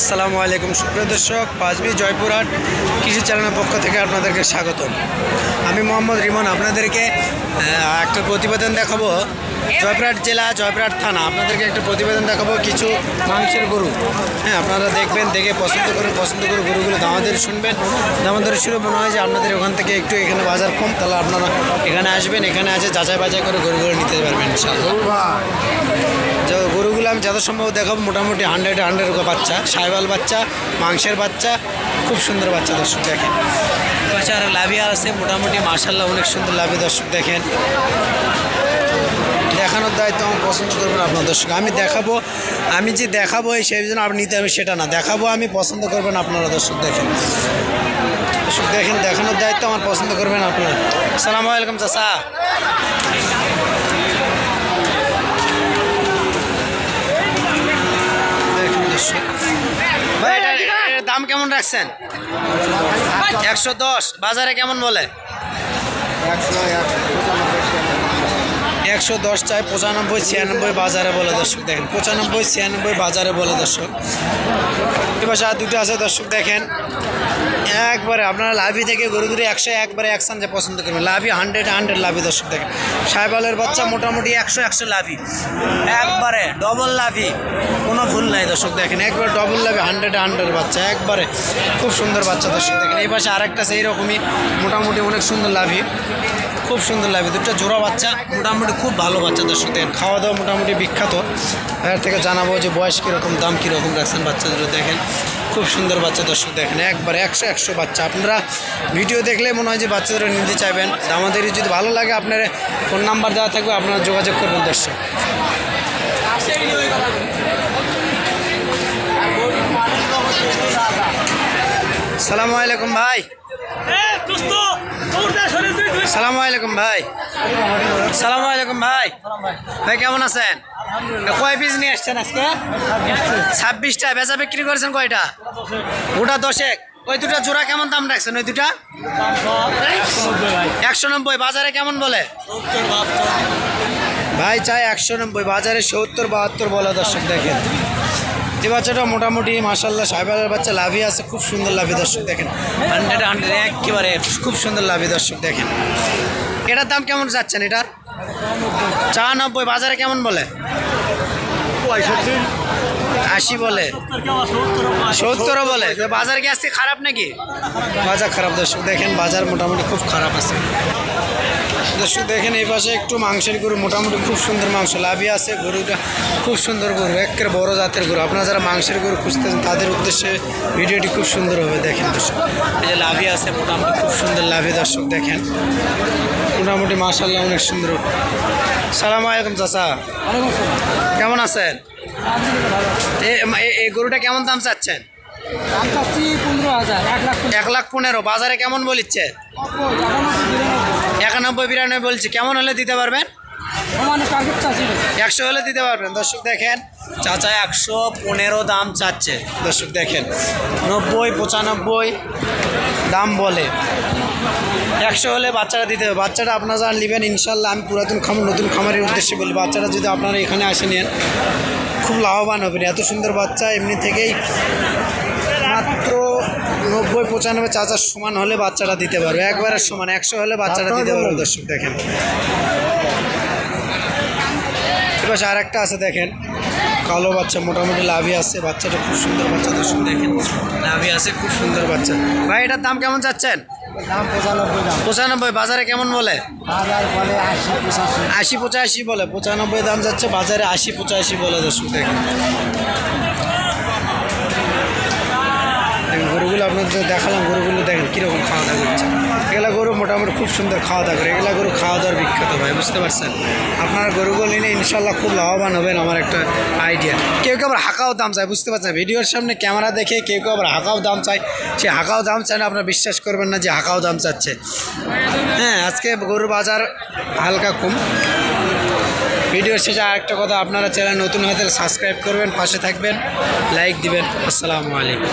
আসসালামু আলাইকুম। সুপ্রিয় দর্শক পাঁচবি জয়পুরহাট কৃষি চ্যানেলের পক্ষ থেকে আপনাদেরকে স্বাগত আমি মোহাম্মদ রিমন আপনাদেরকে একটা প্রতিবেদন দেখাবো। জয়পুরহাট জেলা জয়পুরহাট থানা। আপনাদেরকে একটা প্রতিবেদন দেখাবো কিছু মাংসের গরু। হ্যাঁ আপনারা দেখবেন দেখে পছন্দ করেন পছন্দ করে গরুগুলো দামাদের শুনবেন। দামাদের শুনে মনে হয় যে আপনাদের ওখান থেকে একটু এখানে বাজার কম তাহলে আপনারা এখানে আসবেন এখানে আছে যাচাই বাছাই করে গরুগুলো নিতে পারবেন গরুগুলো আমি যত সম্ভব দেখাবো, মোটামুটি হান্ড্রেড হান্ড্রেড বাচ্চা, সাইবাল বাচ্চা, মাংসের বাচ্চা, খুব সুন্দর বাচ্চা দর্শক দেখেন। বাচ্চা আর লাভিয়া আছে, মোটামুটি মার্শাল্লাহ অনেক সুন্দর লাভি দর্শক দেখেন। দেখানোর দায়িত্ব আমার পছন্দ করবেন আপনার দর্শক। আমি দেখাবো, আমি যে দেখাবো, এই সেই জন্য আপনি নিতে হবে সেটা না। দেখাবো, আমি পছন্দ করবেন আপনারা দর্শক দেখেন। দর্শক দেখেন, দেখানোর দায়িত্ব আমার পছন্দ করবেন আপনারা। সালাম আলাইকুম চাষা ভাই এটার দাম কেমন রাখছেন? একশো দশ। বাজারে কেমন বলে? একশো দশ চাই পঁচানব্বই ছিয়ানব্বই বাজারে বলে দর্শক দেখেন। পঁচানব্বই ছিয়ানব্বই বাজারে বলে দর্শক। এবার আর দুটো আছে দর্শক দেখেন। একবারে আপনারা লাভি থেকে গরু দূরে একশো একবারে একসান যে পছন্দ করবেন। লাভি হান্ড্রেড হান্ড্রেড লাভি দর্শক দেখেন। সাইবালের বাচ্চা মোটামুটি একশো একশো লাভি। একবারে ডবল লাভি। কোনো ভুল নাই দর্শক, দেখেন একবার ডবল লাভি হান্ড্রেড হান্ড্রেড বাচ্চা, একবারে খুব সুন্দর বাচ্চা দর্শক, দেখেন এই পাশে আরেকটা সেই রকমই, মোটামুটি অনেক সুন্দর লাভি, খুব সুন্দর লাগবে দুটো জোড়া বাচ্চা, মোটামুটি খুব ভালো বাচ্চা দর্শক, দেখেন খাওয়া দাওয়া মোটামুটি বিখ্যাত। এর থেকে জানাব যে বয়স কীরকম, দাম কীরকম রাখছেন বাচ্চা দুটো দেখেন, খুব সুন্দর বাচ্চা দর্শক, দেখেন, একবার একশো একশো বাচ্চা। আপনারা ভিডিও দেখলে মনে হয় যে বাচ্চাদের নিতে চাইবেন, আমাদের যদি ভালো লাগে আপনার ফোন নাম্বার দেওয়া থাকবে, আপনারা যোগাযোগ করবেন দর্শক। সালামু আলাইকুম ভাই। সালামু আলাইকুম ভাই। সালামু আলাইকুম ভাই। ভাই কেমন আছেন? কয় পিস নিয়ে আসছেন আজকে? ছাব্বিশটা। বেচা বিক্রি করেছেন কয়টা? ওটা দশেক। ওই দুটা জোড়া কেমন দাম রাখছেন? ওই দুটা? একশো নব্বই। বাজারে কেমন বলে? ভাই চাই একশো নব্বই। বাজারে সত্তর বাহাত্তর বলে দর্শক দেখেন। যে বাচ্চাটা মোটামুটি মাসাল্লাহ সাহেবের বাচ্চা লাভি আছে খুব সুন্দর লাভি দর্শক দেখেন। হান্ড্রেড হান্ড্রেড একেবারে খুব সুন্দর লাভি দর্শক দেখেন। এটার দাম কেমন যাচ্ছেন এটার? চা নব্বই বাজারে কেমন বলে? আশি বলে। সত্তরও বলে। বাজার কি আজকে খারাপ নাকি? বাজার খারাপ দর্শক দেখেন বাজার মোটামুটি খুব খারাপ আছে। দর্শক দেখেন এই পাশে একটু মাংসের গরু মোটামুটি খুব সুন্দর মাংস। লাভি আছে গরুটা খুব সুন্দর গরু একের বড় জাতের গরু। আপনারা যারা মাংসের গরু খুঁজতেছেন তাদের উদ্দেশ্যে ভিডিওটি খুব সুন্দর হবে দেখেন দর্শক। এই যে লাভি আছে মোটামুটি খুব সুন্দর লাভি দর্শক দেখেন। মোটামুটি মাসাল্লাহ অনেক সুন্দর। সালাম আলাইকুম চাচা। কেমন আছেন? এই গরুটা কেমন দাম চাচ্ছেন? এক লাখ পনেরো। বাজারে কেমন বলিচ্ছে? একানব্বই বিরানব্বই বলছি কেমন হলে দিতে পারবেন? একশো হলে দিতে পারবেন। দর্শক দেখেন চাচা একশো পনেরো দাম চাচ্ছে। দর্শক দেখেন নব্বই পঁচানব্বই দাম বলে। একশো হলে বাচ্চাটা দিতে হবে। বাচ্চাটা আপনারা যারা নেবেন ইনশাল্লাহ আমি পুরাতন খামার নতুন খামারের উদ্দেশ্যে বলি বাচ্চাটা যদি আপনারা এখানে আসে নেন খুব লাভবান হবেন। এত সুন্দর বাচ্চা এমনি থেকেই মাত্র নব্বই পঁচানব্বই চাচার সমান হলে বাচ্চাটা দিতে পারবে। একবারে সমান একশো হলে বাচ্চাটা দিতে পারবে দর্শক দেখেন। এবার আর একটা আছে দেখেন। কালো বাচ্চা মোটামুটি লাভি আছে। বাচ্চাটা খুব সুন্দর বাচ্চা দর্শক দেখেন। লাভি আছে খুব সুন্দর বাচ্চা। ভাই এটার দাম কেমন যাচ্ছেন দাম পঁচানব্বই দাম। পঁচানব্বই বাজারে কেমন বলে আশি পঁচাশি। আশি পঁচাশি বলে পঁচানব্বই দাম যাচ্ছে বাজারে আশি পঁচাশি বলে দর্শক দেখেন, গরুগুলো আপনাদের দেখালাম, গরুগুলো দেখেন কীরকম খাওয়া দাওয়া করছে। এগুলা গরু মোটামুটি খুব সুন্দর খাওয়া দাওয়া করে, এগুলা গরু খাওয়া দাওয়ার বিখ্যাত ভাই, বুঝতে পারছেন? আপনারা গরুগুলো নিলে ইনশাল্লাহ খুব লাভবান হবেন আমার একটা আইডিয়া। কেউ কেউ আবার হাঁকাও দাম চায়, বুঝতে পারছেন? ভিডিওর সামনে ক্যামেরা দেখে কেউ কেউ আবার হাঁকাও দাম চায়। সে হাঁকাও দাম চায় না, আপনারা বিশ্বাস করবেন না যে হাঁকাও দাম চাচ্ছে। হ্যাঁ আজকে গরুর বাজার হালকা কম। ভিডিওর শেষে আরেকটা কথা, আপনারা চ্যানেল নতুন হয়ে সাবস্ক্রাইব করবেন, পাশে থাকবেন, লাইক দিবেন। আসসালামু আলাইকুম।